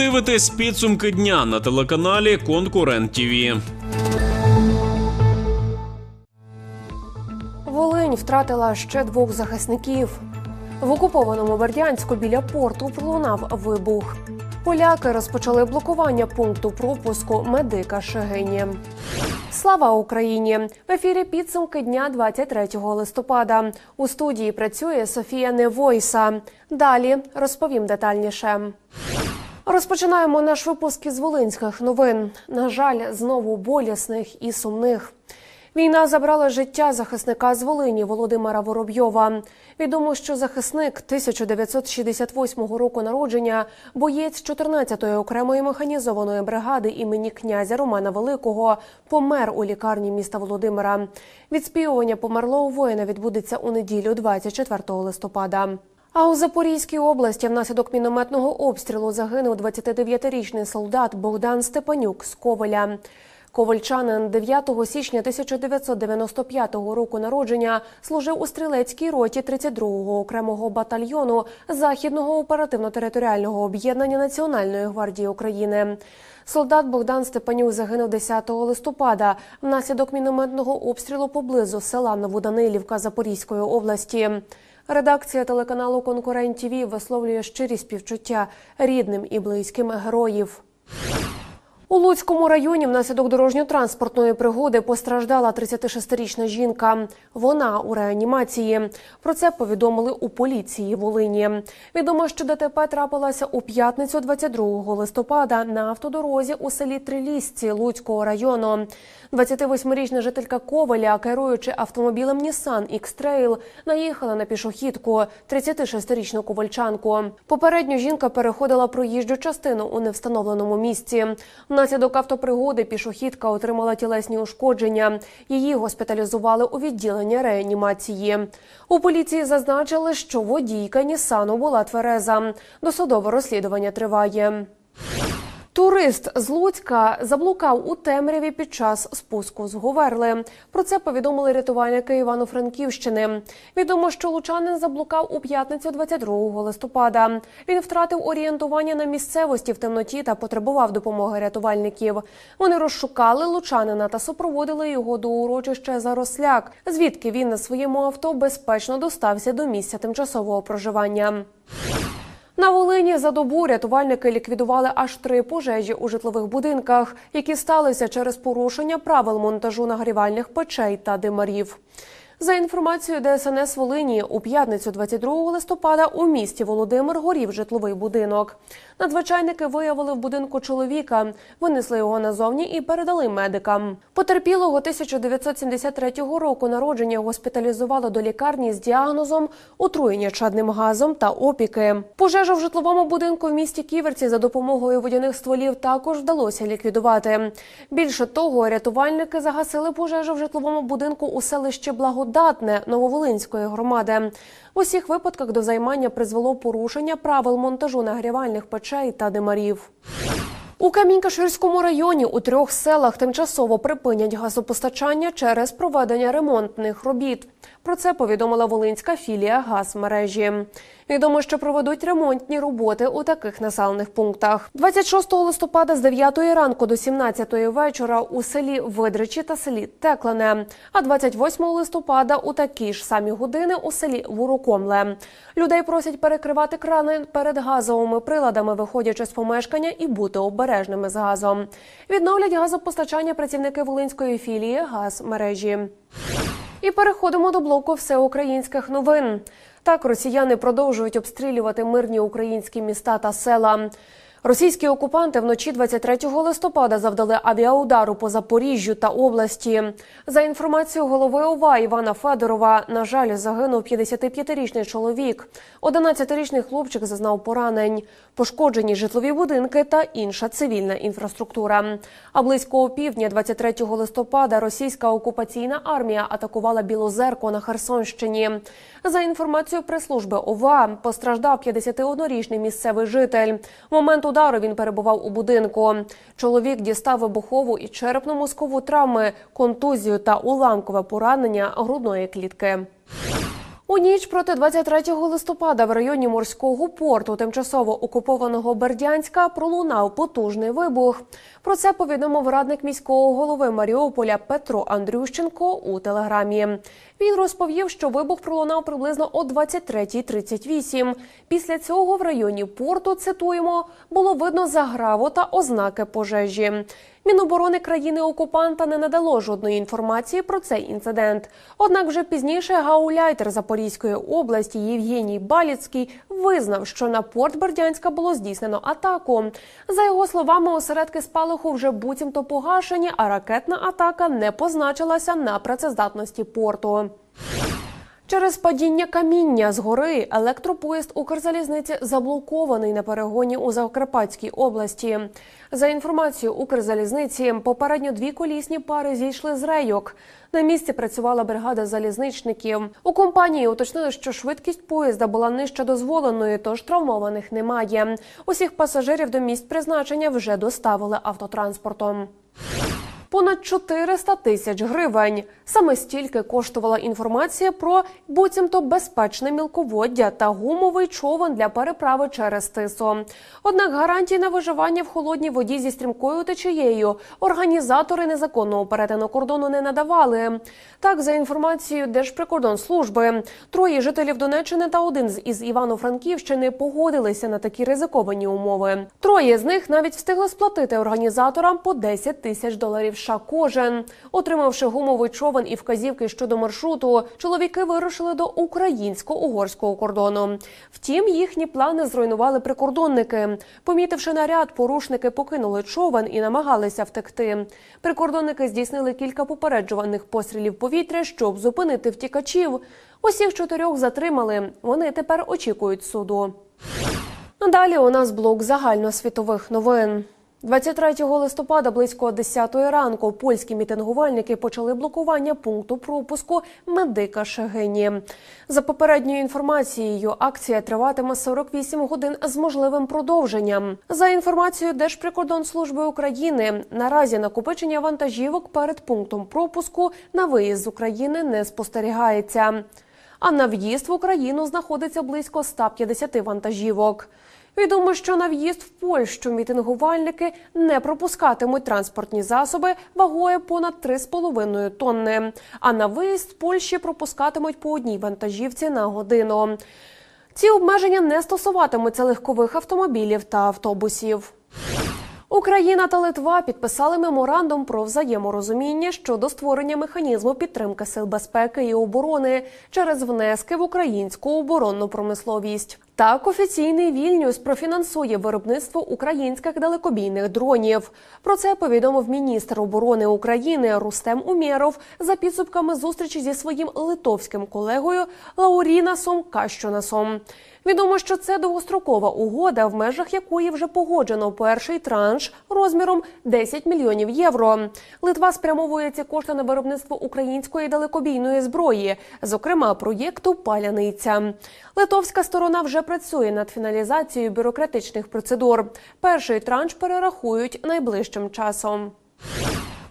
дивитесь підсумки дня на телеканалі Конкурент ТІВІ. Волинь втратила ще двох захисників. В окупованому Бердянську біля порту пролунав вибух. Поляки розпочали блокування пункту пропуску медика Шегині. Слава Україні! В ефірі підсумки дня 23 листопада. У студії працює Софія Невойса. Далі розповім детальніше. Розпочинаємо наш випуск із волинських новин. На жаль, знову болісних і сумних. Війна забрала життя захисника з Волині Володимира Воробйова. Відомо, що захисник 1968 року народження, боєць 14-ї окремої механізованої бригади імені князя Романа Великого, помер у лікарні міста Володимира. Відспівування померлого воїна відбудеться у неділю, 24 листопада. А у Запорізькій області внаслідок мінометного обстрілу загинув 29-річний солдат Богдан Степанюк з Ковеля. Ковальчанин 9 січня 1995 року народження служив у стрілецькій роті 32-го окремого батальйону Західного оперативно-територіального об'єднання Національної гвардії України. Солдат Богдан Степанюк загинув 10 листопада внаслідок мінометного обстрілу поблизу села Новоданилівка Запорізької області. Редакція телеканалу Конкурент ТІВІ висловлює щирі співчуття рідним і близьким героїв. У Луцькому районі внаслідок дорожньо-транспортної пригоди постраждала 36-річна жінка. Вона у реанімації. Про це повідомили у поліції Волині. Відомо, що ДТП трапилася у п'ятницю 22 листопада на автодорозі у селі Трилісці Луцького району. 28-річна жителька Коваля, керуючи автомобілем Нісан X-Trail, наїхала на пішохідку 36-річну ковальчанку. Попередньо жінка переходила проїжджу частину у невстановленому місці. Внаслідок автопригоди пішохідка отримала тілесні ушкодження. Її госпіталізували у відділення реанімації. У поліції зазначили, що водійка Нісану була твереза. Досудове розслідування триває. Турист з Луцька заблукав у темряві під час спуску з Говерли. Про це повідомили рятувальники Івано-Франківщини. Відомо, що лучанин заблукав у п'ятницю 22 листопада. Він втратив орієнтування на місцевості в темноті та потребував допомоги рятувальників. Вони розшукали лучанина та супроводили його до урочища Заросляк, звідки він на своєму авто безпечно достався до місця тимчасового проживання. На Волині за добу рятувальники ліквідували аж три пожежі у житлових будинках, які сталися через порушення правил монтажу нагрівальних печей та димарів. За інформацією ДСНС Волині, у п'ятницю 22 листопада у місті Володимир горів житловий будинок. Надзвичайники виявили в будинку чоловіка, винесли його назовні і передали медикам. Потерпілого 1973 року народження госпіталізували до лікарні з діагнозом отруєння чадним газом та опіки. Пожежу в житловому будинку в місті Ківерці за допомогою водяних стволів також вдалося ліквідувати. Більше того, рятувальники загасили пожежу в житловому будинку у селищі Благодатне Нововолинської громади. В усіх випадках до займання призвело порушення правил монтажу нагрівальних печей та димарів. У Камінь-Каширському районі у трьох селах тимчасово припинять газопостачання через проведення ремонтних робіт. Про це повідомила Волинська філія газмережі. Відомо, що проведуть ремонтні роботи у таких населених пунктах. 26 листопада з 9 ранку до 17 вечора у селі Видричі та селі Теклане, а 28 листопада у такі ж самі години у селі Вурокомле. Людей просять перекривати крани перед газовими приладами, виходячи з помешкання і бути обережними з газом. Відновлять газопостачання працівники Волинської філії газмережі. І переходимо до блоку всеукраїнських новин. Так, росіяни продовжують обстрілювати мирні українські міста та села. Російські окупанти вночі 23 листопада завдали авіаудару по Запоріжжю та області. За інформацією голови ОВА Івана Федорова, на жаль, загинув 55-річний чоловік. 11-річний хлопчик зазнав поранень, пошкоджені житлові будинки та інша цивільна інфраструктура. А близько опівдня 23 листопада російська окупаційна армія атакувала Білозерко на Херсонщині. За інформацією прес-служби ОВА, постраждав 51-річний місцевий житель. В момент удару він перебував у будинку. Чоловік дістав вибухову і черепно-мозкову травми, контузію та уламкове поранення грудної клітки. У ніч проти 23 листопада в районі морського порту тимчасово окупованого Бердянська пролунав потужний вибух. Про це повідомив радник міського голови Маріуполя Петро Андрющенко у телеграмі. Він розповів, що вибух пролунав приблизно о 23.38. Після цього в районі порту цитуємо було видно заграву та ознаки пожежі. Міноборони країни-окупанта не надало жодної інформації про цей інцидент. Однак вже пізніше гауляйтер Запорізької області Євгеній Баліцький визнав, що на порт Бердянська було здійснено атаку. За його словами, осередки спалаху вже буцімто погашені, а ракетна атака не позначилася на працездатності порту. Через падіння каміння з гори електропоїзд Укрзалізниці заблокований на перегоні у Закарпатській області. За інформацією Укрзалізниці, попередньо дві колісні пари зійшли з рейок. На місці працювала бригада залізничників. У компанії уточнили, що швидкість поїзда була нижче дозволеної, тож травмованих немає. Усіх пасажирів до місць призначення вже доставили автотранспортом. Понад 400 тисяч гривень. Саме стільки коштувала інформація про буцімто безпечне мілководдя та гумовий човен для переправи через тису. Однак гарантій на виживання в холодній воді зі стрімкою течією організатори незаконного перетину кордону не надавали. Так, за інформацією Держприкордонслужби, троє жителів Донеччини та один із Івано-Франківщини погодилися на такі ризиковані умови. Троє з них навіть встигли сплатити організаторам по 10 тисяч доларів США кожен. Отримавши гумовий човен і вказівки щодо маршруту, чоловіки вирушили до українсько-угорського кордону. Втім, їхні плани зруйнували прикордонники. Помітивши наряд, порушники покинули човен і намагалися втекти. Прикордонники здійснили кілька попереджувальних пострілів повітря, щоб зупинити втікачів. Усіх чотирьох затримали. Вони тепер очікують суду. Далі у нас блок загальносвітових новин. 23 листопада близько 10 ранку польські мітингувальники почали блокування пункту пропуску медика Шегині. За попередньою інформацією, акція триватиме 48 годин з можливим продовженням. За інформацією Держприкордонслужби України, наразі накопичення вантажівок перед пунктом пропуску на виїзд з України не спостерігається. А на в'їзд в Україну знаходиться близько 150 вантажівок. Відомо, що на в'їзд в Польщу мітингувальники не пропускатимуть транспортні засоби вагою понад 3,5 тонни. А на виїзд з Польщі пропускатимуть по одній вантажівці на годину. Ці обмеження не стосуватимуться легкових автомобілів та автобусів. Україна та Литва підписали меморандум про взаєморозуміння щодо створення механізму підтримки сил безпеки і оборони через внески в українську оборонну промисловість. Так, офіційний Вільнюс профінансує виробництво українських далекобійних дронів. Про це повідомив міністр оборони України Рустем Умєров за підсумками зустрічі зі своїм литовським колегою Лаурінасом Кащонасом. Відомо, що це довгострокова угода, в межах якої вже погоджено перший транш розміром 10 мільйонів євро. Литва спрямовує ці кошти на виробництво української далекобійної зброї, зокрема проєкту Паляниця. Литовська сторона вже працює над фіналізацією бюрократичних процедур. Перший транш перерахують найближчим часом.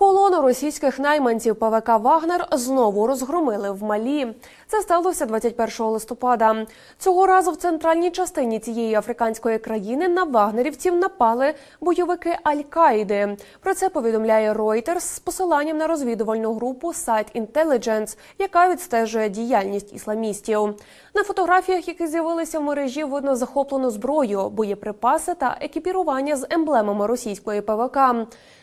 Колону російських найманців ПВК Вагнер знову розгромили в Малі. Це сталося 21 листопада. Цього разу в центральній частині цієї африканської країни на вагнерівців напали бойовики Аль-Каїди. Про це повідомляє Reuters з посиланням на розвідувальну групу Site Intelligence, яка відстежує діяльність ісламістів. На фотографіях, які з'явилися в мережі, видно захоплену зброю, боєприпаси та екіпірування з емблемами російської ПВК.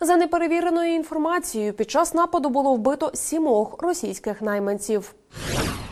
За неперевіреною інформацією, під час нападу було вбито сімох російських найманців.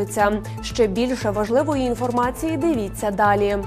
завершується. Ще більше важливої інформації дивіться далі.